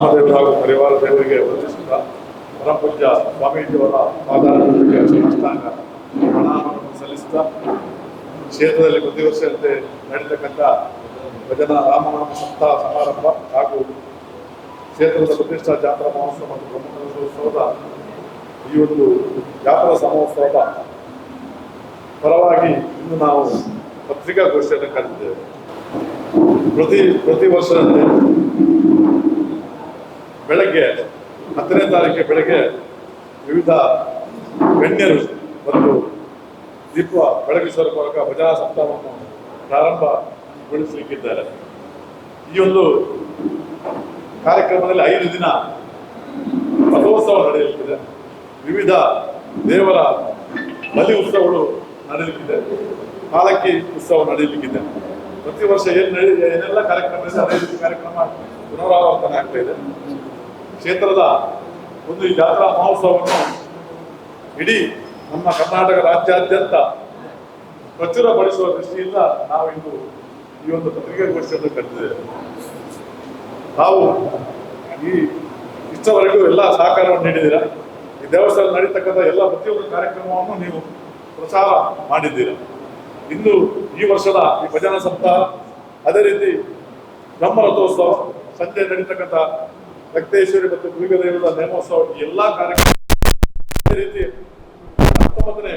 ಹಾಗೂ ಪರಿವಾರ ದೇವರಿಗೆ ವಂದಿಸುತ್ತಾ ಪರಪೂಜ್ಯ ಸ್ವಾಮೀಜಿಯವರ ಪಾದಾರಗಳಿಗೆ ಸಾಷ್ಟಾಂಗ ಪ್ರಣಾಮವನ್ನು ಸಲ್ಲಿಸುತ್ತಾ ಕ್ಷೇತ್ರದಲ್ಲಿ ಪ್ರತಿ ವರ್ಷದಂತೆ ನಡೀತಕ್ಕಂಥ ಭಜನಾ ರಾಮನಾಮ ಸಪ್ತಾಹ ಸಮಾರಂಭ ಹಾಗೂ ಕ್ಷೇತ್ರದ ಪ್ರತಿಷ್ಠಾ ಜಾತ್ರಾ ಮಹೋತ್ಸವ ಮತ್ತು ಬ್ರಹ್ಮಕಲಶೋತ್ಸವದ ಈ ಒಂದು ಜಾತ್ರಾ ಸಮೋತ್ಸವದ ಪರವಾಗಿ ಇಂದು ನಾವು ಪತ್ರಿಕಾಗೋಷ್ಠಿಯನ್ನು ಕರೆದಿದ್ದೇವೆ. ಪ್ರತಿ ಪ್ರತಿ ವರ್ಷದಂತೆ ಬೆಳಗ್ಗೆ ಹತ್ತನೇ ತಾರೀಕಿಗೆ ಬೆಳಗ್ಗೆ ವಿವಿಧ ಗಣ್ಯರು ಬಂದು ದೀಪ ಬೆಳಗಿಸುವ ಮೂಲಕ ಭಜನಾ ಸಪ್ತಾಹವನ್ನು ಪ್ರಾರಂಭಗೊಳಿಸಲಿಕ್ಕಿದ್ದಾರೆ. ಈ ಒಂದು ಕಾರ್ಯಕ್ರಮದಲ್ಲಿ ಐದು ದಿನ ರಥೋತ್ಸವ ನಡೆಯಲಿಕ್ಕಿದೆ. ವಿವಿಧ ದೇವರ ಬಲಿ ಉತ್ಸವಗಳು ನಡೆಯಲಿಕ್ಕಿದೆ. ಪಾಲಕ್ಕಿ ಉತ್ಸವ ನಡೆಯಲಿಕ್ಕಿದೆ. ಪ್ರತಿ ವರ್ಷ ಏನು ನಡೆಯಿದೆ ಏನೆಲ್ಲ ಕಾರ್ಯಕ್ರಮ ರೀತಿ ಕಾರ್ಯಕ್ರಮ ಪುನರಾವರ್ತನೆ ಆಗ್ತಾ ಇದೆ. ಕ್ಷೇತ್ರದ ಒಂದು ಜಾತ್ರಾ ಮಹೋತ್ಸವವನ್ನು ಇಡೀ ನಮ್ಮ ಕರ್ನಾಟಕ ರಾಜ್ಯಾದ್ಯಂತ ಪ್ರಚುರಪಡಿಸುವ ದೃಷ್ಟಿಯಿಂದ ನಾವು ಇಂದು ಈ ಒಂದು ಪತ್ರಿಕಾಗೋಷ್ಠಿಯನ್ನು ಕರೆದಿದ್ದೇವೆ ತಾವು ಈ ಇಷ್ಟವರೆಗೂ ಎಲ್ಲ ಸಹಕಾರವನ್ನು ನೀಡಿದ್ದೀರಾ? ಈ ದೇವಸ್ಥಾನ ನಡೀತಕ್ಕಂಥ ಎಲ್ಲ ಪ್ರತಿಯೊಂದು ಕಾರ್ಯಕ್ರಮವನ್ನು ನೀವು ಪ್ರಸಾರ ಮಾಡಿದ್ದೀರಾ? ಇಂದು ಈ ವರ್ಷದ ಈ ಭಜನಾ ಸಪ್ತಾಹ ಅದೇ ರೀತಿ ಬ್ರಹ್ಮರಥೋತ್ಸವ, ಸಂಜೆ ನಡೀತಕ್ಕಂಥ ರಕ್ತೇಶ್ವರಿ ಮತ್ತು ಮುಳುಗದೇವದ ನೇಮೋತ್ಸವ ಎಲ್ಲ ಎಲ್ಲಾ ಕಾರ್ಯಕ್ರಮ ರೀತಿ ಹತ್ತೊಂಬತ್ತನೇ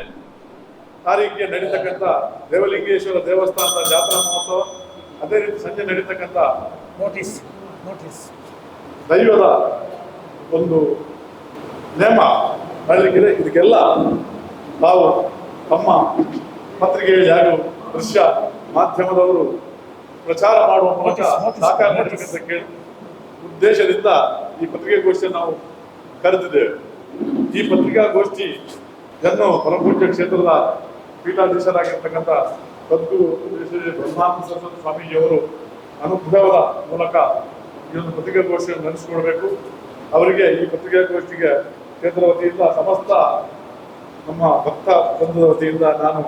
ತಾರೀಕಿಗೆ ನಡೀತಕ್ಕಂಥ ದೇವಲಿಂಗೇಶ್ವರ ದೇವಸ್ಥಾನದ ಜಾತ್ರಾ ಮಹೋತ್ಸವ ಅದೇ ರೀತಿ ಸಂಜೆ ನಡೀತಕ್ಕಂಥ ನೋಟಿಸ್ ನೋಟಿಸ್ ದೈವದ ಒಂದು ನೇಮ ಮಾಡಲಿಕ್ಕಿದೆ ಇದಕ್ಕೆಲ್ಲ ನಾವು ತಮ್ಮ ಪತ್ರಿಕೆಯಲ್ಲಿ ಹಾಗೂ ದೃಶ್ಯ ಮಾಧ್ಯಮದವರು ಪ್ರಚಾರ ಮಾಡುವ ಮೂಲಕ ಸಾಕಾರ ಕೇಳಿ ಉದ್ದೇಶದಿಂದ ಈ ಪತ್ರಿಕಾಗೋಷ್ಠಿಯನ್ನು ನಾವು ಕರೆದಿದ್ದೇವೆ. ಈ ಪತ್ರಿಕಾಗೋಷ್ಠಿ ಜನ್ನು ಪರಮಪೂಜ್ಯ ಕ್ಷೇತ್ರದ ಪೀಠಾಧೀಶರಾಗಿರ್ತಕ್ಕಂಥ ಸದ್ಗುರು ಶ್ರೀ ಬ್ರಹ್ಮಾನಂದ ಸರಸ್ವತಿ ಸ್ವಾಮೀಜಿಯವರು ಅನುಗ್ರಹದ ಮೂಲಕ ಈ ಒಂದು ಪತ್ರಿಕಾಗೋಷ್ಠಿಯನ್ನು ನಡೆಸಿಕೊಡಬೇಕು. ಅವರಿಗೆ ಈ ಪತ್ರಿಕಾಗೋಷ್ಠಿಗೆ ಕ್ಷೇತ್ರ ವತಿಯಿಂದ ಸಮಸ್ತ ನಮ್ಮ ಭಕ್ತ ಬಂಧುದ ವತಿಯಿಂದ ನಾನು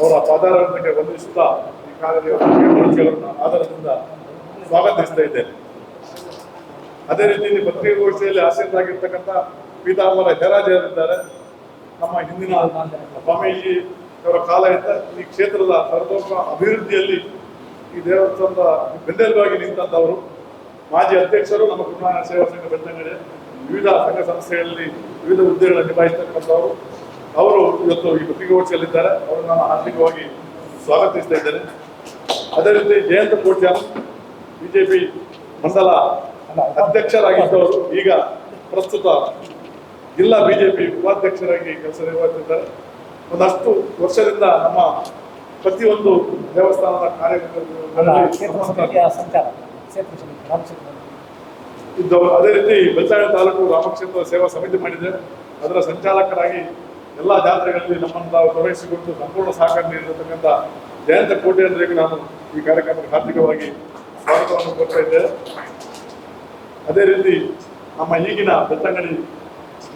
ಅವರ ಪಾದಾರಕ್ಕೆ ವಂದಿಸುತ್ತಾ ಈ ಕಾರ್ಯದ ಆಧಾರದಿಂದ ಸ್ವಾಗತಿಸ್ತಾ ಇದ್ದೇನೆ. ಅದೇ ರೀತಿ ಇಲ್ಲಿ ಪತ್ರಿಕಾಗೋಷ್ಠಿಯಲ್ಲಿ ಆಸೀನರಾಗಿರ್ತಕ್ಕಂಥ ಪೀತಾಂಬರ ಜರಾಜರಿದ್ದಾರೆ ನಮ್ಮ ಹಿಂದಿನ ಸ್ವಾಮೀಜಿ ಅವರ ಇದ್ದ ಈ ಕ್ಷೇತ್ರದ ಸರ್ವೋತ್ಮ ಅಭಿವೃದ್ಧಿಯಲ್ಲಿ ಈ ದೇವಸ್ಥಾನದ ಬೆನ್ನೆಲುಬಾಗಿ ನಿಂತಂತವರು ಮಾಜಿ ಅಧ್ಯಕ್ಷರು ನಮ್ಮ ಕುಟುಂಬ ಸೇವಾ ಸಂಘ ಬೆಂದಂಗಡೆ ವಿವಿಧ ಸಂಘ ಸಂಸ್ಥೆಗಳಲ್ಲಿ ವಿವಿಧ ಹುದ್ದೆಗಳನ್ನು ನಿಭಾಯಿಸ್ತಕ್ಕಂಥವರು. ಅವರು ಇವತ್ತು ಈ ಪತ್ರಿಕಾಗೋಷ್ಠಿಯಲ್ಲಿದ್ದಾರೆ ಅವರು ನಾನು ಆರ್ಥಿಕವಾಗಿ ಸ್ವಾಗತಿಸ್ತಾ ಇದ್ದೇನೆ ಅದೇ ರೀತಿ ಜಯಂತ ಕೋಟ್ಯಾಲ್ ಬಿಜೆಪಿ ಮಂಡಲ ಅಧ್ಯಕ್ಷರಾಗಿದ್ದವರು ಈಗ ಪ್ರಸ್ತುತ ಜಿಲ್ಲಾ ಬಿಜೆಪಿ ಉಪಾಧ್ಯಕ್ಷರಾಗಿ ಕೆಲಸ ನಿರ್ವಹಿಸಿದ್ದಾರೆ ಒಂದಷ್ಟು ವರ್ಷದಿಂದ ನಮ್ಮ ಪ್ರತಿಯೊಂದು ದೇವಸ್ಥಾನದ ಕಾರ್ಯಕ್ರಮ ಇದ್ದವರು ಅದೇ ರೀತಿ ಬೆಳ್ತಾಳೆ ತಾಲೂಕು ರಾಮಕ್ಷೇತ್ರ ಸೇವಾ ಸಮಿತಿ ಮಾಡಿದೆ. ಅದರ ಸಂಚಾಲಕರಾಗಿ ಎಲ್ಲ ಜಾತ್ರೆಗಳಲ್ಲಿ ನಮ್ಮನ್ನು ನಾವು ತೊಡಗಿಸಿಕೊಂಡು ಸಂಪೂರ್ಣ ಸಹಕಾರ ನೀಡಿರತಕ್ಕಂಥ ಜಯಂತ ಕೋಟೆಯವರಿಗೆ ನಾನು ಈ ಕಾರ್ಯಕ್ರಮಕ್ಕೆ ಹಾರ್ದಿಕವಾಗಿ ಸ್ವಾಗತವನ್ನು ಕೊಡ್ತಾ ಇದ್ದೇನೆ. ಅದೇ ರೀತಿ ನಮ್ಮ ಈಗಿನ ಬೆತ್ತಂಗಡಿ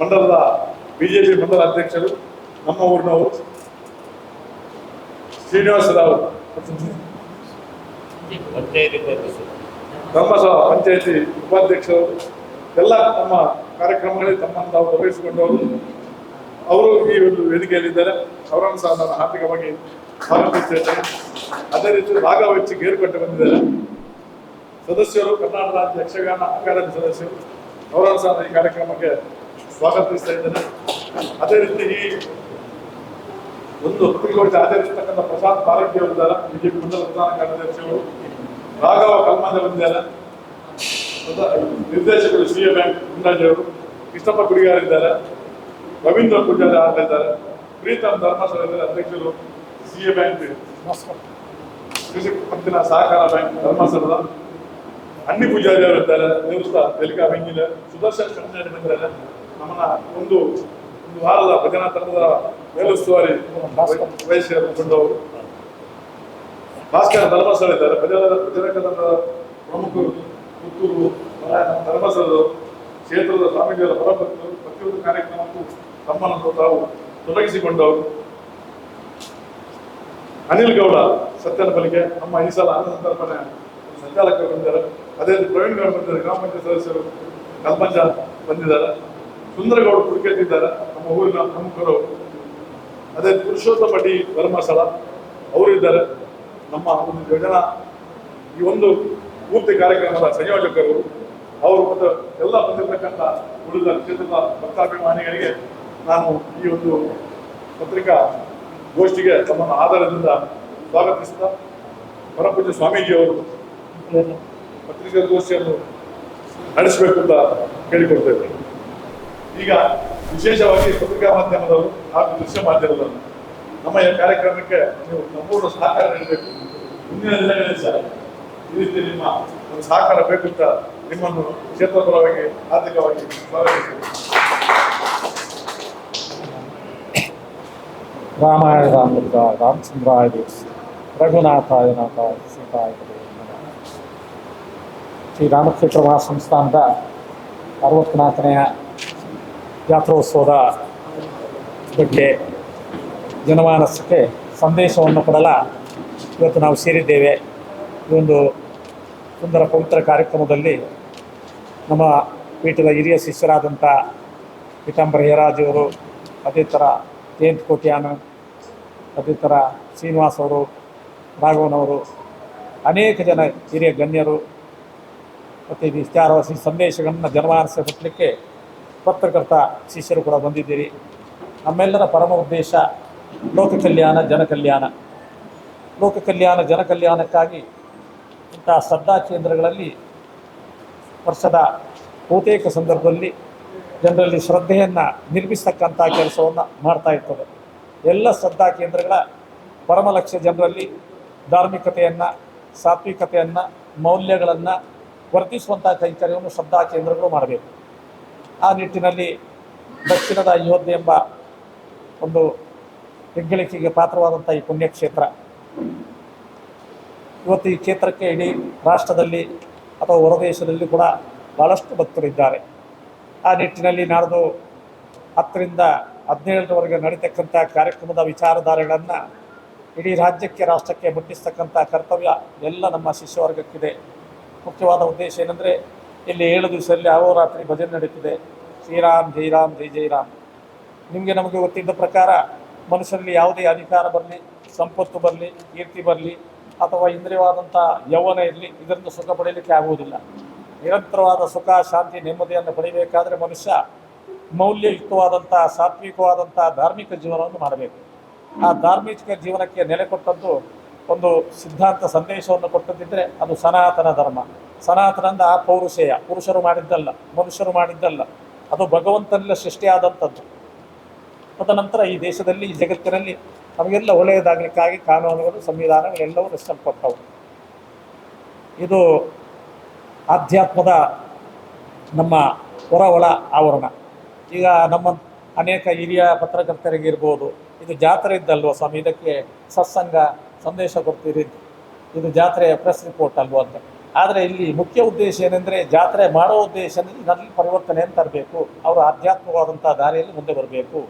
ಮಂಡಲದ ಬಿಜೆಪಿ ಮಂಡಲ ಅಧ್ಯಕ್ಷರು, ನಮ್ಮ ಊರಿನವರು ಶ್ರೀನಿವಾಸ ರಾವ್ ಧರ್ಮಸಭಾ ಪಂಚಾಯತಿ ಉಪಾಧ್ಯಕ್ಷರು, ಎಲ್ಲ ನಮ್ಮ ಕಾರ್ಯಕ್ರಮಗಳಲ್ಲಿ ತಮ್ಮನ್ನು ತಾವು ತೊಡಗಿಸಿಕೊಂಡವರು. ಅವರು ಈ ಒಂದು ವೇದಿಕೆಯಲ್ಲಿದ್ದಾರೆ. ಅವರನ್ನು ಸಹ ನಾನು ಆರ್ಥಿಕವಾಗಿ ಸ್ವಾಗತಿಸುತ್ತೇನೆ. ಅದೇ ರೀತಿ ಭಾಗವಹಿಸಿ ಗೇರುಕಟ್ಟೆ ಬಂದಿದ್ದಾರೆ. ಸದಸ್ಯರು ಕರ್ನಾಟಕ ರಾಜ್ಯ ಯಕ್ಷಗಾನ ಅಕಾಡೆಮಿ ಸದಸ್ಯರು ಗೌರವ ಸಹ ಈ ಕಾರ್ಯಕ್ರಮಕ್ಕೆ ಸ್ವಾಗತಿಸ್ತಾ ಇದ್ದೇನೆ. ಅದೇ ರೀತಿ ಈ ಒಂದು ಪತ್ರಿಕೋಟಿ ಆಚರಿಸತಕ್ಕಂಥ ಪ್ರಸಾದ್ ಭಾರತೀಯ ಇದ್ದಾರೆ ಬಿಜೆಪಿ ಮಂಡಲ ಪ್ರಧಾನ ಕಾರ್ಯದರ್ಶಿಗಳು ರಾಘವ ಕಲ್ಮಾಂಜ ಬಂದಿದ್ದಾರೆ. ಪ್ರಧ- ನಿರ್ದೇಶಕರು ಸಿ ಎ ಬ್ಯಾಂಕ್ ಮುಂದಾಜಿಯವರು ಕೃಷ್ಣಪ್ಪ ಗುಡಿಗಾರ ಇದ್ದಾರೆ ರವೀಂದ್ರ ಪೂಜಾರಿ ಆಗ್ತಾ ಇದ್ದಾರೆ ಪ್ರೀತಮ್ ಧರ್ಮಸ್ಥಳ ಇದ್ದಾರೆ ಅಧ್ಯಕ್ಷರು ಸಿ ಎ ಬ್ಯಾಂಕ್ ಕೃಷಿ ಪತ್ತಿನ ಸಹಕಾರ ಬ್ಯಾಂಕ್ ಧರ್ಮಸ್ಥಳದ ಅನ್ನಿ ಪೂಜಾರಿ ಅವರು ಇದ್ದಾರೆ. ದೇವಸ್ಥಾನ ತೆಲಿಕಾ ಬೆಂಗಿಲ ಸುದರ್ಶನ್ ಕಣ್ಣಾಡಿ ಬಂದಿದ್ದಾರೆ ನಮ್ಮನ್ನ ಒಂದು ಒಂದು ವಾರದ ಭಜನಾ ತಂಡದ ಮೇಲುಸ್ತುವಾರಿ ವಹಿಸಿಕೊಂಡವರು ಭಾಸ್ಕರ ಧರ್ಮಸ್ಥಳ ಇದ್ದಾರೆ. ಭಜನ ಭಜನಾ ತಂಡದ ಪ್ರಮುಖರು ಪುತ್ತೂರು ಧರ್ಮಸ್ಥಳದವರು, ಕ್ಷೇತ್ರದ ಸ್ವಾಮೀಜಿಯವರ ಪರಭಕ್ತರು ಪ್ರತಿಯೊಂದು ಕಾರ್ಯಕ್ರಮಕ್ಕೂ ತಮ್ಮನ್ನು ತಾವು ತೊಡಗಿಸಿಕೊಂಡವರು. ಅನಿಲ್ ಗೌಡ, ಸತ್ಯನ ಬಲಿಗೆ ನಮ್ಮ ಈ ಸಲ ಆನಂದ ಸಂಚಾಲಕರು ಬಂದಿದ್ದಾರೆ. ಅದೇ ಪ್ರವೀಣ್ ಗ್ರಾಮ ಪಂಚಾಯತ್ ಸದಸ್ಯರು ಕಲ್ಪಂಜ ಬಂದಿದ್ದಾರೆ, ಸುಂದರಗೌಡ ಕುಡಿಕೆತ್ತಿದ್ದಾರೆ ನಮ್ಮ ಊರಿನ ಪ್ರಮುಖರು. ಅದೇ ಪುರುಷೋತ್ತಮ ಧರ್ಮಸ್ಥಳ ಅವರಿದ್ದಾರೆ ನಮ್ಮ ಒಂದು ಯೋಜನಾ, ಈ ಒಂದು ಪೂರ್ತಿ ಕಾರ್ಯಕ್ರಮದ ಸಂಯೋಜಕರು, ಅವರು ಮತ್ತು ಎಲ್ಲ ಬಂದಿರತಕ್ಕಂಥ ಉಳಿದ ಕ್ಷೇತ್ರದ ಭಕ್ತಾಭಿಮಾನಿಗಳಿಗೆ ನಾನು ಈ ಒಂದು ಪತ್ರಿಕಾ ಗೋಷ್ಠಿಗೆ ತಮ್ಮನ್ನು ಆಧಾರದಿಂದ ಸ್ವಾಗತಿಸುತ್ತಾ ಪರಪೂಜ್ಯ ಸ್ವಾಮೀಜಿಯವರು ಪತ್ರಿಕಾಗೋಷ್ಠಿಯನ್ನು ನಡೆಸಬೇಕು ಅಂತ ಕೇಳಿಕೊಡ್ತೇವೆ ಈಗ ವಿಶೇಷವಾಗಿ ಪತ್ರಿಕಾ ಮಾಧ್ಯಮದವರು ಹಾಗೂ ದೃಶ್ಯ ಮಾಧ್ಯಮದವರು, ನಮ್ಮ ಈ ಕಾರ್ಯಕ್ರಮಕ್ಕೆ ನೀವು ಸಂಪೂರ್ಣ ಸಹಕಾರ ನೀಡಬೇಕು. ಮುಂದಿನ ದಿನಗಳಲ್ಲಿ ಸಹ ಈ ರೀತಿ ನಿಮ್ಮ ಒಂದು ಸಹಕಾರ ಬೇಕು ಅಂತ ನಿಮ್ಮನ್ನು ಕ್ಷೇತ್ರ ಪರವಾಗಿ ಆರ್ಥಿಕವಾಗಿ ಸ್ವಾಗತಿಸ್ತೇವೆ ರಾಮಾಯಣ ರಾಮಚಂದ್ರಾಯ ರಘುನಾಥಾಯ ರಘುನಾಥ ಸೀತಾಯ. ಶ್ರೀ ರಾಮಕ್ಷೇತ್ರ ಮಹಾಸಂಸ್ಥಾನದ ಅರವತ್ನಾಲ್ಕನೆಯ ಜಾತ್ರೋತ್ಸವದ ಬಗ್ಗೆ ಜನಮಾನಸಕ್ಕೆ ಸಂದೇಶವನ್ನು ಕೊಡಲ. ಇವತ್ತು ನಾವು ಸೇರಿದ್ದೇವೆ. ಈ ಒಂದು ಸುಂದರ ಪವಿತ್ರ ಕಾರ್ಯಕ್ರಮದಲ್ಲಿ ನಮ್ಮ ಪೀಠದ ಹಿರಿಯ ಶಿಷ್ಯರಾದಂಥ ಪೀತಾಂಬರ ಹೇರಾಜವರು ಅದೇ ಥರ ಜಯಂತ್ ಕೋಟ್ಯಾನ, ಅದೇ ಥರ ಶ್ರೀನಿವಾಸ್ ಅವರು ರಾಘವನವರು ಅನೇಕ ಜನ ಹಿರಿಯ ಗಣ್ಯರು ಮತ್ತು ಇದು ಇಷ್ಟಾರವಾಸಿ ಸಂದೇಶಗಳನ್ನು ಜನಮಾನಸ ಕೊಟ್ಟಲಿಕ್ಕೆ ಪತ್ರಕರ್ತ ಶಿಷ್ಯರು ಕೂಡ ಬಂದಿದ್ದೀರಿ. ನಮ್ಮೆಲ್ಲರ ಪರಮ ಉದ್ದೇಶ ಲೋಕ ಕಲ್ಯಾಣ, ಜನ ಕಲ್ಯಾಣ. ಲೋಕ ಕಲ್ಯಾಣ, ಜನ ಕಲ್ಯಾಣಕ್ಕಾಗಿ ಇಂತಹ ಶ್ರದ್ಧಾ ಕೇಂದ್ರಗಳಲ್ಲಿ ವರ್ಷದ ಬಹುತೇಕ ಸಂದರ್ಭದಲ್ಲಿ ಜನರಲ್ಲಿ ಶ್ರದ್ಧೆಯನ್ನು ನಿರ್ಮಿಸ್ತಕ್ಕಂಥ ಕೆಲಸವನ್ನು ಮಾಡ್ತಾ ಇರ್ತದೆ. ಎಲ್ಲ ಶ್ರದ್ಧಾ ಕೇಂದ್ರಗಳ ಪರಮ ಲಕ್ಷ್ಯ ಜನರಲ್ಲಿ ಧಾರ್ಮಿಕತೆಯನ್ನು, ಸಾತ್ವಿಕತೆಯನ್ನು, ಮೌಲ್ಯಗಳನ್ನು ವರ್ಧಿಸುವಂಥ ಕೈಂಕರ್ಯವನ್ನು ಶ್ರದ್ಧಾ ಕೇಂದ್ರಗಳು ಮಾಡಬೇಕು. ಆ ನಿಟ್ಟಿನಲ್ಲಿ ದಕ್ಷಿಣದ ಅಯೋಧ್ಯೆ ಎಂಬ ಒಂದು ಹೆಗ್ಗಳಿಕೆಗೆ ಪಾತ್ರವಾದಂಥ ಈ ಪುಣ್ಯಕ್ಷೇತ್ರ. ಇವತ್ತು ಈ ಕ್ಷೇತ್ರಕ್ಕೆ ಇಡೀ ರಾಷ್ಟ್ರದಲ್ಲಿ ಅಥವಾ ಹೊರದೇಶದಲ್ಲಿ ಕೂಡ ಭಾಳಷ್ಟು ಭಕ್ತರಿದ್ದಾರೆ ಆ ನಿಟ್ಟಿನಲ್ಲಿ ನಾಡ್ದು ಹತ್ತರಿಂದ ಹದಿನೇಳರವರೆಗೆ ನಡೀತಕ್ಕಂಥ ಕಾರ್ಯಕ್ರಮದ ವಿಚಾರಧಾರೆಗಳನ್ನು ಇಡೀ ರಾಜ್ಯಕ್ಕೆ, ರಾಷ್ಟ್ರಕ್ಕೆ ಮುಟ್ಟಿಸ್ತಕ್ಕಂಥ ಕರ್ತವ್ಯ ಎಲ್ಲ ನಮ್ಮ ಶಿಷ್ಯವರ್ಗಕ್ಕಿದೆ. ಮುಖ್ಯವಾದ ಉದ್ದೇಶ ಏನಂದರೆ, ಇಲ್ಲಿ ಏಳು ದಿವಸದಲ್ಲಿ ಅಹೋರಾತ್ರಿ ಭಜನೆ ನಡೀತಿದೆ. ಶ್ರೀರಾಮ್ ಜೈರಾಮ್ ಜೈ ಜೈರಾಮ್ ನಿಮಗೆ ನಮಗೆ ಗೊತ್ತಿದ್ದ ಪ್ರಕಾರ ಮನುಷ್ಯರಲ್ಲಿ ಯಾವುದೇ ಅಧಿಕಾರ ಬರಲಿ, ಸಂಪತ್ತು ಬರಲಿ, ಕೀರ್ತಿ ಬರಲಿ, ಅಥವಾ ಇಂದ್ರಿಯವಾದಂಥ ಯೌವನ ಇರಲಿ, ಇದರಿಂದ ಸುಖ ಪಡೆಯಲಿಕ್ಕೆ ಆಗುವುದಿಲ್ಲ. ನಿರಂತರವಾದ ಸುಖ, ಶಾಂತಿ, ನೆಮ್ಮದಿಯನ್ನು ಪಡೆಯಬೇಕಾದರೆ ಮನುಷ್ಯ ಮೌಲ್ಯಯುಕ್ತವಾದಂಥ ಸಾತ್ವಿಕವಾದಂಥ ಧಾರ್ಮಿಕ ಜೀವನವನ್ನು ಮಾಡಬೇಕು. ಆ ಧಾರ್ಮಿಕ ಜೀವನಕ್ಕೆ ನೆಲೆ ಕೊಟ್ಟದ್ದು ಒಂದು ಸಿದ್ಧಾಂತ ಸಂದೇಶವನ್ನು ಕೊಟ್ಟದಿದ್ದರೆ ಅದು ಸನಾತನ ಧರ್ಮ. ಸನಾತನ ಅಂದ ಆ ಪೌರುಷೇಯ. ಪುರುಷರು ಮಾಡಿದ್ದಲ್ಲ, ಮನುಷ್ಯರು ಮಾಡಿದ್ದಲ್ಲ. ಅದು ಭಗವಂತನಿಂದ ಸೃಷ್ಟಿಯಾದಂಥದ್ದು. ತದನಂತರ ಈ ದೇಶದಲ್ಲಿ, ಈ ಜಗತ್ತಿನಲ್ಲಿ ನಮಗೆಲ್ಲ ಒಳ್ಳೆಯದಾಗಲಿಕ್ಕಾಗಿ ಕಾನೂನುಗಳು, ಸಂವಿಧಾನಗಳು ಎಲ್ಲವೂ ರಚಿಸಲ್ಪಟ್ಟವು. ಇದು ಆಧ್ಯಾತ್ಮದ ನಮ್ಮ ಹೊರ ಒಳ ಆವರಣ. ಈಗ ನಮ್ಮ ಅನೇಕ ಹಿರಿಯ ಪತ್ರಕರ್ತರಿಗಿರ್ಬೋದು, ಇದು ಜಾತ್ರೆ ಇದ್ದಲ್ವ ಸ್ವಾಮಿ? ಇದಕ್ಕೆ ಸತ್ಸಂಗ ಸಂದೇಶ ಕೊಡ್ತೀರಿ ಇದು ಜಾತ್ರೆಯ ಪ್ರೆಸ್ ರಿಪೋರ್ಟ್ ಅಲ್ವ ಅಂತ. ಆದರೆ ಇಲ್ಲಿ ಮುಖ್ಯ ಉದ್ದೇಶ ಏನೆಂದರೆ ಜಾತ್ರೆ ಮಾಡೋ ಉದ್ದೇಶ ನನ್ನಲ್ಲಿ ಇದರಲ್ಲಿ ಪರಿವರ್ತನೆಯನ್ನು ತರಬೇಕು. ಅವರು ಆಧ್ಯಾತ್ಮಿಕವಾದಂಥ ದಾರಿಯಲ್ಲಿ ಮುಂದೆ ಬರಬೇಕು.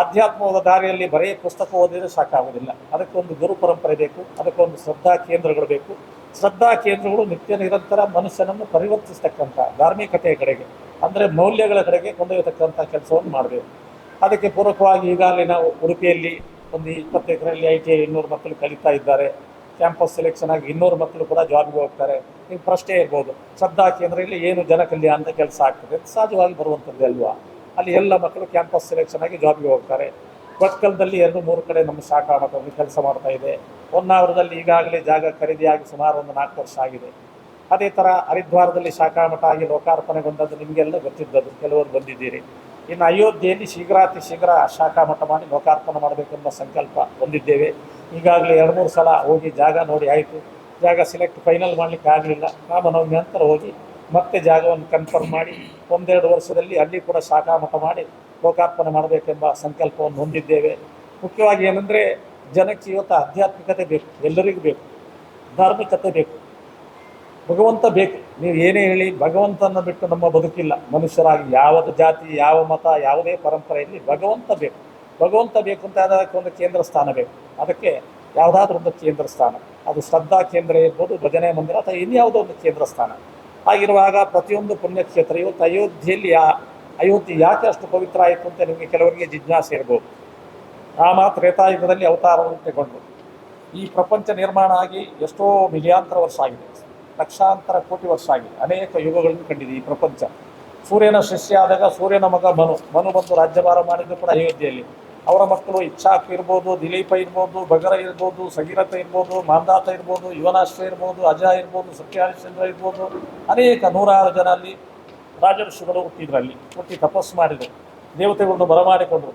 ಆಧ್ಯಾತ್ಮವಾದ ದಾರಿಯಲ್ಲಿ ಬರೀ ಪುಸ್ತಕ ಓದಿದರೆ ಸಾಕಾಗೋದಿಲ್ಲ ಅದಕ್ಕೊಂದು ಗುರು ಪರಂಪರೆ ಬೇಕು ಅದಕ್ಕೊಂದು ಶ್ರದ್ಧಾ ಕೇಂದ್ರಗಳು ಬೇಕು. ಶ್ರದ್ಧಾ ಕೇಂದ್ರಗಳು ನಿತ್ಯ ನಿರಂತರ ಮನುಷ್ಯನನ್ನು ಪರಿವರ್ತಿಸ್ತಕ್ಕಂಥ ಧಾರ್ಮಿಕತೆಯ ಕಡೆಗೆ, ಅಂದರೆ ಮೌಲ್ಯಗಳ ಕಡೆಗೆ ಕೊಂಡೊಯ್ಯತಕ್ಕಂಥ ಕೆಲಸವನ್ನು ಮಾಡಬೇಕು. ಅದಕ್ಕೆ ಪೂರಕವಾಗಿ ಈಗಾಗಲೇ ನಾವು ಉಡುಪಿಯಲ್ಲಿ ಒಂದು ಇಪ್ಪತ್ತು ಎಕರೆಯಲ್ಲಿ ಐ ಟಿ ಐ ಇನ್ನೂರು ಮಕ್ಕಳು ಕಲಿತಾ ಇದ್ದಾರೆ. ಕ್ಯಾಂಪಸ್ ಸೆಲೆಕ್ಷನ್ ಆಗಿ ಇನ್ನೂರು ಮಕ್ಕಳು ಕೂಡ ಜಾಬ್ಗೆ ಹೋಗ್ತಾರೆ. ನೀವು ಪ್ರಶ್ನೆ ಇರ್ಬೋದು, ಶ್ರದ್ಧಾ ಕೇಂದ್ರದಲ್ಲಿ ಏನು ಜನ ಅಂತ ಕೆಲಸ ಆಗ್ತದೆ? ಸಹಜವಾಗಿ ಬರುವಂಥದ್ದೇ ಅಲ್ವಾ? ಅಲ್ಲಿ ಎಲ್ಲ ಮಕ್ಕಳು ಕ್ಯಾಂಪಸ್ ಸೆಲೆಕ್ಷನ್ ಆಗಿ ಜಾಬ್ಗೆ ಹೋಗ್ತಾರೆ. ಭಟ್ಕಲದಲ್ಲಿ ಎರಡು ಮೂರು ಕಡೆ ನಮ್ಮ ಶಾಖಾ ಮಠದಲ್ಲಿ ಕೆಲಸ ಮಾಡ್ತಾ ಇದೆ. ಹೊನ್ನಾವರದಲ್ಲಿ ಈಗಾಗಲೇ ಜಾಗ ಖರೀದಿಯಾಗಿ ಸುಮಾರು ಒಂದು ನಾಲ್ಕು ವರ್ಷ ಆಗಿದೆ. ಅದೇ ಥರ ಹರಿದ್ವಾರದಲ್ಲಿ ಶಾಖಾ ಮಠ ಆಗಿ ಲೋಕಾರ್ಪಣೆಗೊಂಡದ್ದು ನಿಮಗೆಲ್ಲ ಗೊತ್ತಿದ್ದದ್ದು, ಕೆಲವರು ಬಂದಿದ್ದೀರಿ. ಇನ್ನು ಅಯೋಧ್ಯೆಯಲ್ಲಿ ಶೀಘ್ರಾತಿ ಶೀಘ್ರ ಶಾಖಾ ಮಠ ಮಾಡಿ ಲೋಕಾರ್ಪಣೆ ಮಾಡಬೇಕೆಂಬ ಸಂಕಲ್ಪ ಹೊಂದಿದ್ದೇವೆ. ಈಗಾಗಲೇ ಎರಡು ಮೂರು ಸಲ ಹೋಗಿ ಜಾಗ ನೋಡಿ ಆಯಿತು. ಜಾಗ ಸೆಲೆಕ್ಟ್ ಫೈನಲ್ ಮಾಡಲಿಕ್ಕೆ ಆಗಲಿಲ್ಲ. ರಾಮನವಮಿ ನಂತರ ಹೋಗಿ ಮತ್ತೆ ಜಾಗವನ್ನು ಕನ್ಫರ್ಮ್ ಮಾಡಿ ಒಂದೆರಡು ವರ್ಷದಲ್ಲಿ ಅಲ್ಲಿ ಕೂಡ ಶಾಖಾ ಮಠ ಮಾಡಿ ಲೋಕಾರ್ಪಣೆ ಮಾಡಬೇಕೆಂಬ ಸಂಕಲ್ಪವನ್ನು ಹೊಂದಿದ್ದೇವೆ. ಮುಖ್ಯವಾಗಿ ಏನಂದರೆ ಜನಕ್ಕೆ ಇವತ್ತು ಆಧ್ಯಾತ್ಮಿಕತೆ ಬೇಕು. ಎಲ್ಲರಿಗೂ ಬೇಕು. ಧಾರ್ಮಿಕತೆ ಬೇಕು. ಭಗವಂತ ಬೇಕು. ನೀವು ಏನೇ ಹೇಳಿ ಭಗವಂತನ ಬಿಟ್ಟು ನಮ್ಮ ಬದುಕಿಲ್ಲ. ಮನುಷ್ಯರಾಗಿ ಯಾವ ಜಾತಿ, ಯಾವ ಮತ, ಯಾವುದೇ ಪರಂಪರೆಯಲ್ಲಿ ಭಗವಂತ ಬೇಕು. ಭಗವಂತ ಬೇಕು ಅಂತ ಅದಕ್ಕೆ ಒಂದು ಕೇಂದ್ರ ಸ್ಥಾನ ಬೇಕು. ಅದಕ್ಕೆ ಯಾವುದಾದ್ರೂ ಒಂದು ಕೇಂದ್ರ ಸ್ಥಾನ. ಅದು ಶ್ರದ್ಧಾ ಕೇಂದ್ರ ಇರ್ಬೋದು, ಭಜನೆ ಮಂದಿರ ಅಥವಾ ಇನ್ಯಾವುದೋ ಒಂದು ಕೇಂದ್ರ ಸ್ಥಾನ. ಆಗಿರುವಾಗ ಪ್ರತಿಯೊಂದು ಪುಣ್ಯಕ್ಷೇತ್ರ ಇವತ್ತು ಅಯೋಧ್ಯೆಯಲ್ಲಿ ಯಾ ಅಯೋಧ್ಯೆ ಯಾಕೆ ಅಷ್ಟು ಪವಿತ್ರ ಆಯಿತು ಅಂತ ನಿಮಗೆ ಕೆಲವರಿಗೆ ಜಿಜ್ಞಾಸೆ ಇರ್ಬೋದು. ರಾಮ ತ್ರೇತಾಯುಗದಲ್ಲಿ ಅವತಾರವನ್ನು ತಗೊಂಡು ಈ ಪ್ರಪಂಚ ನಿರ್ಮಾಣ ಆಗಿ ಎಷ್ಟೋ ಮಿಲಿಯಾಂತರ ವರ್ಷ ಆಗಿದೆ. ಲಕ್ಷಾಂತರ ಕೋಟಿ ವರ್ಷ ಆಗಿದೆ. ಅನೇಕ ಯುಗಗಳನ್ನು ಕಂಡಿದೆ ಈ ಪ್ರಪಂಚ. ಸೂರ್ಯನ ಶಿಷ್ಯ ಆದಾಗ ಸೂರ್ಯನ ಮಗ ಮನು. ಮನು ಬಂದು ರಾಜ್ಯಭಾರ ಮಾಡಿದ್ದು ಕೂಡ ಅಯೋಧ್ಯೆಯಲ್ಲಿ. ಅವರ ಮಕ್ಕಳು ಇಚ್ಛಾಕ್ ಇರ್ಬೋದು, ದಿಲೀಪ ಇರ್ಬೋದು, ಬಗರ ಇರ್ಬೋದು ಸಗೀರಥ ಇರ್ಬೋದು, ಮಾಂದಾತ ಇರ್ಬೋದು, ಯುವನಾಶ್ವ ಇರ್ಬೋದು, ಅಜ ಇರ್ಬೋದು ಸತ್ಯಹರಿಶ್ಚಂದ್ರ ಇರ್ಬೋದು. ಅನೇಕ ನೂರಾರು ಜನ ಅಲ್ಲಿ ರಾಜಋಷಿಗಳು ಹುಟ್ಟಿದ್ರು ಅಲ್ಲಿ ಹುಟ್ಟಿ ತಪಸ್ಸು ಮಾಡಿದರು. ದೇವತೆಗಳನ್ನು ಬರಮಾಡಿಕೊಂಡ್ರು.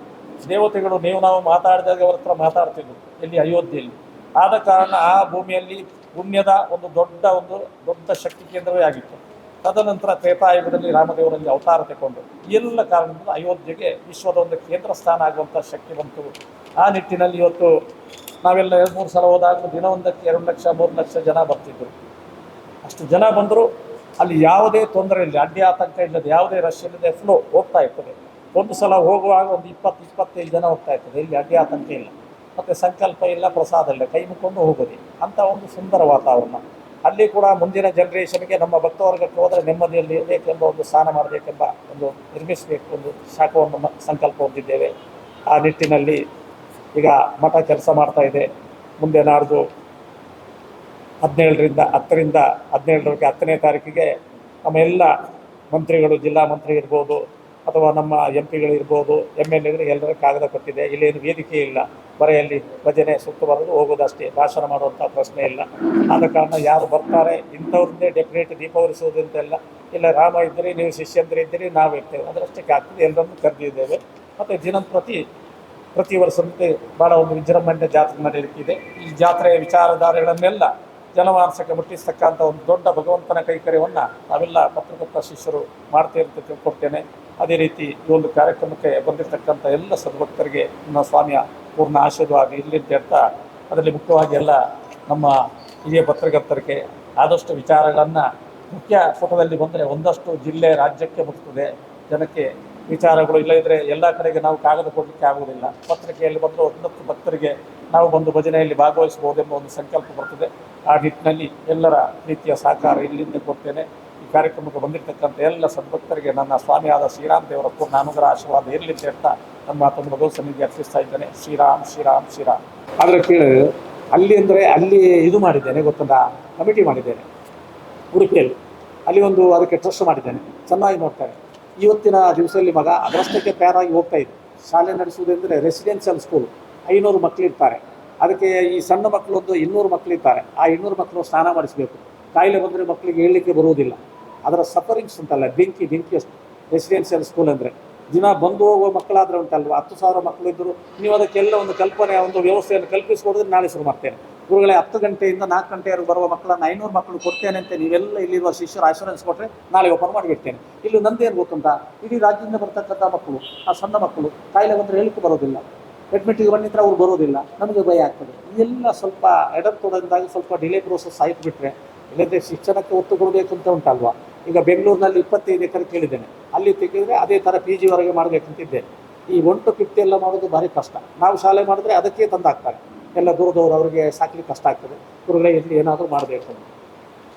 ದೇವತೆಗಳು ನೀವು ನಾವು ಮಾತಾಡಿದಾಗ ಅವರ ಹತ್ರ ಮಾತಾಡ್ತಿದ್ರು ಇಲ್ಲಿ ಅಯೋಧ್ಯೆಯಲ್ಲಿ. ಆದ ಕಾರಣ ಆ ಭೂಮಿಯಲ್ಲಿ ಪುಣ್ಯದ ಒಂದು ದೊಡ್ಡ ಒಂದು ದೊಡ್ಡ ಶಕ್ತಿ ಕೇಂದ್ರವೇ ಆಗಿತ್ತು. ತದನಂತರ ತ್ರೇತಾಯುಗದಲ್ಲಿ ರಾಮದೇವರಲ್ಲಿ ಅವತಾರ ತಗೊಂಡು ಎಲ್ಲ ಕಾರಣದಿಂದ ಅಯೋಧ್ಯೆಗೆ ವಿಶ್ವದ ಒಂದು ಕೇಂದ್ರ ಸ್ಥಾನ ಆಗುವಂಥ ಶಕ್ತಿ ಬಂತು. ಆ ನಿಟ್ಟಿನಲ್ಲಿ ಇವತ್ತು ನಾವೆಲ್ಲ ಎರಡು ಮೂರು ಸಲ ಹೋದಾಗ ದಿನವೊಂದಕ್ಕೆ ಎರಡು ಲಕ್ಷ, ಮೂರು ಲಕ್ಷ ಜನ ಬರ್ತಿದ್ದರು ಅಷ್ಟು ಜನ ಬಂದರೂ, ಅಲ್ಲಿ ಯಾವುದೇ ತೊಂದರೆ ಇಲ್ಲ ಅಡ್ಡಿ ಆತಂಕ ಇಲ್ಲದೆ, ಯಾವುದೇ ರಶ್ ಇಲ್ಲದೆ ಫ್ಲೋ ಹೋಗ್ತಾ ಇರ್ತದೆ. ಒಂದು ಸಲ ಹೋಗುವಾಗ ಒಂದು ಇಪ್ಪತ್ತು, ಇಪ್ಪತ್ತೈದು ಜನ ಹೋಗ್ತಾ ಇರ್ತದೆ, ಇಲ್ಲಿ ಅಡ್ಡಿ ಆತಂಕ ಇಲ್ಲ. ಮತ್ತು ಸಂಕಲ್ಪ ಇಲ್ಲ, ಪ್ರಸಾದ ಇಲ್ಲ. ಕೈ ಮುಕ್ಕೊಂಡು ಹೋಗೋದು. ಅಂಥ ಒಂದು ಸುಂದರ ವಾತಾವರಣ. ಅಲ್ಲಿ ಕೂಡ ಮುಂದಿನ ಜನ್ರೇಷನ್ಗೆ ನಮ್ಮ ಭಕ್ತವರ್ಗಕ್ಕೆ ಹೋದರೆ ನೆಮ್ಮದಿಯಲ್ಲಿ ಇರಬೇಕೆಂಬ ಒಂದು ಸ್ನಾನ ಮಾಡಬೇಕೆಂಬ ಒಂದು ನಿರ್ಮಿಸಬೇಕು ಒಂದು ಶಾಖವನ್ನು ಸಂಕಲ್ಪ ಹೊಂದಿದ್ದೇವೆ. ಆ ನಿಟ್ಟಿನಲ್ಲಿ ಈಗ ಮಠ ಕೆಲಸ ಮಾಡ್ತಾ ಇದೆ. ಮುಂದೆ ನಾಡ್ದು ಹದಿನೇಳರಿಂದ ಹತ್ತರಿಂದ ಹದಿನೇಳರವರೆಗೆ ಹತ್ತನೇ ತಾರೀಕಿಗೆ ನಮ್ಮ ಎಲ್ಲ ಮಂತ್ರಿಗಳು, ಜಿಲ್ಲಾ ಮಂತ್ರಿ ಇರ್ಬೋದು ಅಥವಾ ನಮ್ಮ ಎಂ ಪಿಗಳಿರ್ಬೋದು ಎಂ ಎಲ್ ಎಗಳು ಎಲ್ಲರ ಕಾಗದ ಕೊಟ್ಟಿದೆ. ಇಲ್ಲೇನು ವೇದಿಕೆ ಇಲ್ಲ. ಬರೆಯಲ್ಲಿ ಭಜನೆ ಸುತ್ತು ಬರೋದು ಹೋಗೋದಷ್ಟೇ. ಭಾಷಣ ಮಾಡುವಂಥ ಪ್ರಶ್ನೆ ಇಲ್ಲ. ಆದ ಕಾರಣ ಯಾರು ಬರ್ತಾರೆ, ಇಂಥವ್ರದ್ದೇ ಡೆಫಿನೇಟ್ ದೀಪ ಉರಿಸೋದು ಅಂತೆಲ್ಲ ಇಲ್ಲ. ರಾಮ ಇದ್ದರೆ ನೀವು ಶಿಷ್ಯಂದ್ರೆ ಇದ್ದೀರಿ ನಾವು ಇರ್ತೇವೆ. ಅದರಷ್ಟಕ್ಕೆ ಆಗ್ತದೆ ಎಲ್ಲರನ್ನು ಕರೆದಿದ್ದೇವೆ. ಮತ್ತು ದಿನಂಪ್ರತಿ ಪ್ರತಿ ವರ್ಷದಂತೆ ಭಾಳ ಒಂದು ವಿಜೃಂಭಣೆ ಜಾತ್ರೆ ನಡೆಯುತ್ತಿದೆ ಈ ಜಾತ್ರೆಯ ವಿಚಾರಧಾರೆಗಳನ್ನೆಲ್ಲ ಜನಮಾನಸಕ್ಕೆ ಮುಟ್ಟಿಸ್ತಕ್ಕಂಥ ಒಂದು ದೊಡ್ಡ ಭಗವಂತನ ಕೈಕರ್ಯವನ್ನು ನಾವೆಲ್ಲ ಪತ್ರಕರ್ತ ಶಿಷ್ಯರು ಮಾಡ್ತಾ ಅಂತ ತಿಳ್ಕೊಡ್ತೇನೆ ಅದೇ ರೀತಿ ಈ ಒಂದು ಕಾರ್ಯಕ್ರಮಕ್ಕೆ ಬಂದಿರತಕ್ಕಂಥ ಎಲ್ಲ ಸದ್ಭಕ್ತರಿಗೆ ನನ್ನ ಸ್ವಾಮಿಯ ಪೂರ್ಣ ಆಶೀರ್ವಾದ ಇರಲಿ ಅಂತ ಅದರಲ್ಲಿ ಮುಖ್ಯವಾಗಿ ಎಲ್ಲ ನಮ್ಮ ಹಿರಿಯ ಪತ್ರಕರ್ತರಿಗೆ ಆದಷ್ಟು ವಿಚಾರಗಳನ್ನು ಮುಖ್ಯ ಫೋಟೋದಲ್ಲಿ ಬಂದರೆ ಒಂದಷ್ಟು ಜಿಲ್ಲೆ ರಾಜ್ಯಕ್ಕೆ ಮುಟ್ತದೆ ಜನಕ್ಕೆ ವಿಚಾರಗಳು ಇಲ್ಲದಿದ್ದರೆ ಎಲ್ಲ ಕಡೆಗೆ ನಾವು ಕಾಗದ ಕೊಡಲಿಕ್ಕೆ ಆಗುವುದಿಲ್ಲ. ಪತ್ರಿಕೆಯಲ್ಲಿ ಬಂದರೆ ಒಂದಷ್ಟು ಭಕ್ತರಿಗೆ ನಾವು ಬಂದು ಭಜನೆಯಲ್ಲಿ ಭಾಗವಹಿಸಬಹುದೆಂಬ ಒಂದು ಸಂಕಲ್ಪ ಬರ್ತದೆ. ಆ ನಿಟ್ಟಿನಲ್ಲಿ ಎಲ್ಲರ ರೀತಿಯ ಸಹಕಾರ ಇಲ್ಲಿಂದ ಕೊಡ್ತೇನೆ. ಈ ಕಾರ್ಯಕ್ರಮಕ್ಕೆ ಬಂದಿರತಕ್ಕಂಥ ಎಲ್ಲ ಸದ್ಭಕ್ತರಿಗೆ ನನ್ನ ಸ್ವಾಮಿಯಾದ ಶ್ರೀರಾಮ್ ದೇವರ ಪೂರ್ಣ ಅನುಗ್ರಹ, ಆಶೀರ್ವಾದ ಇರಲಿ ಅಂತ ನಮ್ಮ ಮಾತನ್ನು ಭಗವತ್ ಸನ್ನಿಧಿ ಅರ್ಪಿಸ್ತಾ ಇದ್ದೇನೆ. ಶ್ರೀರಾಮ್ ಶ್ರೀರಾಮ್ ಶ್ರೀರಾಮ್. ಆದರೆ ಕೇಳಿ, ಅಲ್ಲಿ ಅಂದರೆ ಅಲ್ಲಿ ಇದು ಮಾಡಿದ್ದೇನೆ, ಗೊತ್ತುಂಟಾ? ಕಮಿಟಿ ಮಾಡಿದ್ದೇನೆ. ಉಡುಪಿಯಲ್ಲಿ. ಅಲ್ಲಿ ಒಂದು ಅದಕ್ಕೆ ಟ್ರಸ್ಟ್ ಮಾಡಿದ್ದೇನೆ. ಚೆನ್ನಾಗಿ ನೋಡ್ತಾರೆ. ಇವತ್ತಿನ ದಿವಸದಲ್ಲಿ ಮಗ ಅದರಷ್ಟಕ್ಕೆ ತಯಾರಾಗಿ ಹೋಗ್ತಾ ಇದೆ ಶಾಲೆ ನಡೆಸುವುದೆಂದರೆ ರೆಸಿಡೆನ್ಷಿಯಲ್ ಸ್ಕೂಲ್ ಐನೂರು ಮಕ್ಕಳಿರ್ತಾರೆ ಅದಕ್ಕೆ ಈ ಸಣ್ಣ ಮಕ್ಕಳು ಒಂದು ಇನ್ನೂರು ಮಕ್ಕಳಿರ್ತಾರೆ ಆ ಇನ್ನೂರು ಮಕ್ಕಳು ಸ್ನಾನ ಮಾಡಿಸಬೇಕು. ಕಾಯಿಲೆ ಬಂದರೆ ಮಕ್ಕಳಿಗೆ ಹೇಳಲಿಕ್ಕೆ ಬರುವುದಿಲ್ಲ. ಅದರ ಸಫರಿಂಗ್ಸ್ ಅಂತಲ್ಲ ಬೆಂಕಿ ಬೆಂಕಿ ರೆಸಿಡೆನ್ಷಿಯಲ್ ಸ್ಕೂಲ್ ಅಂದರೆ. ದಿನ ಬಂದು ಹೋಗುವ ಮಕ್ಕಳಾದರೆ ಉಂಟಲ್ವ? ಹತ್ತು ಸಾವಿರ ಮಕ್ಕಳು ಇದ್ದರು ನೀವು ಅದಕ್ಕೆಲ್ಲ ಒಂದು ಕಲ್ಪನೆ, ಒಂದು ವ್ಯವಸ್ಥೆಯನ್ನು ಕಲ್ಪಿಸಿಕೊಡೋದ್ರೆ ನಾಳೆ ಶುರು ಮಾಡ್ತೇನೆ. ಗುರುಗಳೇ, ಹತ್ತು ಗಂಟೆಯಿಂದ ನಾಲ್ಕು ಗಂಟೆವರೆಗೆ ಬರುವ ಮಕ್ಕಳನ್ನು ಐನೂರು ಮಕ್ಕಳು ಕೊಡ್ತೇನೆ ಅಂತ ನೀವೆಲ್ಲ ಇಲ್ಲಿರುವ ಶಿಷ್ಯರು ಆಶೀರ್ವಾದ ಕೊಟ್ಟರೆ ನಾಳೆ ಓಪನ್ ಮಾಡಿಬಿಡ್ತೇನೆ. ಇಲ್ಲಿ ನಂದೇನು ಗೊತ್ತುಂಟ? ಇಡೀ ರಾಜ್ಯದಿಂದ ಬರ್ತಕ್ಕಂಥ ಮಕ್ಕಳು, ಆ ಸಣ್ಣ ಮಕ್ಕಳು ಕಾಯಿಲೆ ಬಂದರೆ ಹೇಳಿಕೆ ಬರೋದಿಲ್ಲ ಅಡ್ಮಿಟಿಗೆ ಬಂದಿದ್ರೆ ಅವ್ರು ಬರೋದಿಲ್ಲ. ನಮಗೆ ಭಯ ಆಗ್ತದೆ. ಇದೆಲ್ಲ ಸ್ವಲ್ಪ ಎಡಪ್ ಕೊಡೋದ್ರಿಂದಾಗಿ ಸ್ವಲ್ಪ ಡಿಲೇ ಪ್ರೋಸೆಸ್ ಆಯ್ತು ಇಲ್ಲದ್ರೆ ಶಿಕ್ಷಣಕ್ಕೆ ಒತ್ತು ಕೊಡಬೇಕು ಅಂತ ಉಂಟಲ್ವಾ? ಈಗ ಬೆಂಗಳೂರಿನಲ್ಲಿ ಇಪ್ಪತ್ತೈದು ಎಕರೆ ಕೇಳಿದ್ದೇನೆ. ಅಲ್ಲಿ ತೆಗೆದ್ರೆ ಅದೇ ಥರ ಪಿ ಜಿವರೆಗೆ ಮಾಡಬೇಕಂತಿದ್ದೆ ಈ ಒಂಟು ಫಿಫ್ಟಿ ಎಲ್ಲ ಮಾಡೋದು ಭಾರಿ ಕಷ್ಟ. ನಾವು ಶಾಲೆ ಮಾಡಿದ್ರೆ ಅದಕ್ಕೆ ತಂದಾಗ್ತಾರೆ ಎಲ್ಲ ದೂರದವರು ಅವರಿಗೆ ಸಾಕ್ಲಿಕ್ಕೆ ಕಷ್ಟ ಆಗ್ತದೆ. ಗುರುಗಳೇ, ಇಲ್ಲಿ ಏನಾದರೂ ಮಾಡಬೇಕು ಅಂತ.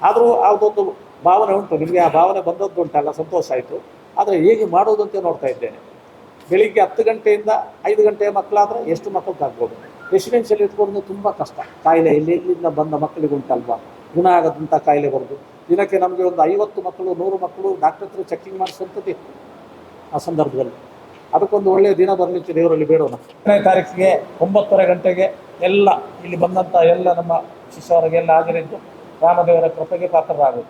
ಆದರೂ ಅದೊಂದು ಭಾವನೆ ಉಂಟು. ನಿಮಗೆ ಆ ಭಾವನೆ ಬಂದದ್ದು ಉಂಟಲ್ಲ, ಸಂತೋಷ ಆಯಿತು. ಆದರೆ ಹೇಗೆ ಮಾಡೋದು ಅಂತ ನೋಡ್ತಾ ಇದ್ದೇನೆ. ಬೆಳಿಗ್ಗೆ ಹತ್ತು ಗಂಟೆಯಿಂದ ಐದು ಗಂಟೆಯ ಮಕ್ಕಳಾದರೆ ಎಷ್ಟು ಮಕ್ಕಳಿಗಾಗ್ಬೋದು ರೆಸಿಡೆನ್ಷಿಯಲ್ ಇಟ್ಕೊಂಡು ತುಂಬ ಕಷ್ಟ. ಕಾಯಿಲೆ ಇಲ್ಲಿ ಇಲ್ಲಿಂದ ಬಂದ ಮಕ್ಕಳಿಗೆ ಉಂಟಲ್ವಾ? ಗುಣ ಆಗದಂಥ ಕಾಯಿಲೆ ಬರೋದು. ದಿನಕ್ಕೆ ನಮಗೆ ಒಂದು ಐವತ್ತು ಮಕ್ಕಳು, ನೂರು ಮಕ್ಕಳು ಡಾಕ್ಟರ್ ಹತ್ರ ಚೆಕಿಂಗ್ ಮಾಡಿಸುವಂಥದ್ದು ಆ ಸಂದರ್ಭದಲ್ಲಿ. ಅದಕ್ಕೊಂದು ಒಳ್ಳೆಯ ದಿನ ಬರಲಿಕ್ಕೆ ದೇವರಲ್ಲಿ ಬೇಡೋಣ. ಹತ್ತನೇ ತಾರೀಕಿಗೆ ಒಂಬತ್ತುವರೆ ಗಂಟೆಗೆ ಎಲ್ಲ ಇಲ್ಲಿ ಬಂದಂಥ ಎಲ್ಲ ನಮ್ಮ ಶಿಷ್ಯವರಿಗೆಲ್ಲ ಹಾಜರಿದ್ದು ರಾಮದೇವರ ಕೃಪೆಗೆ ಪಾತ್ರರಾಗೋದು.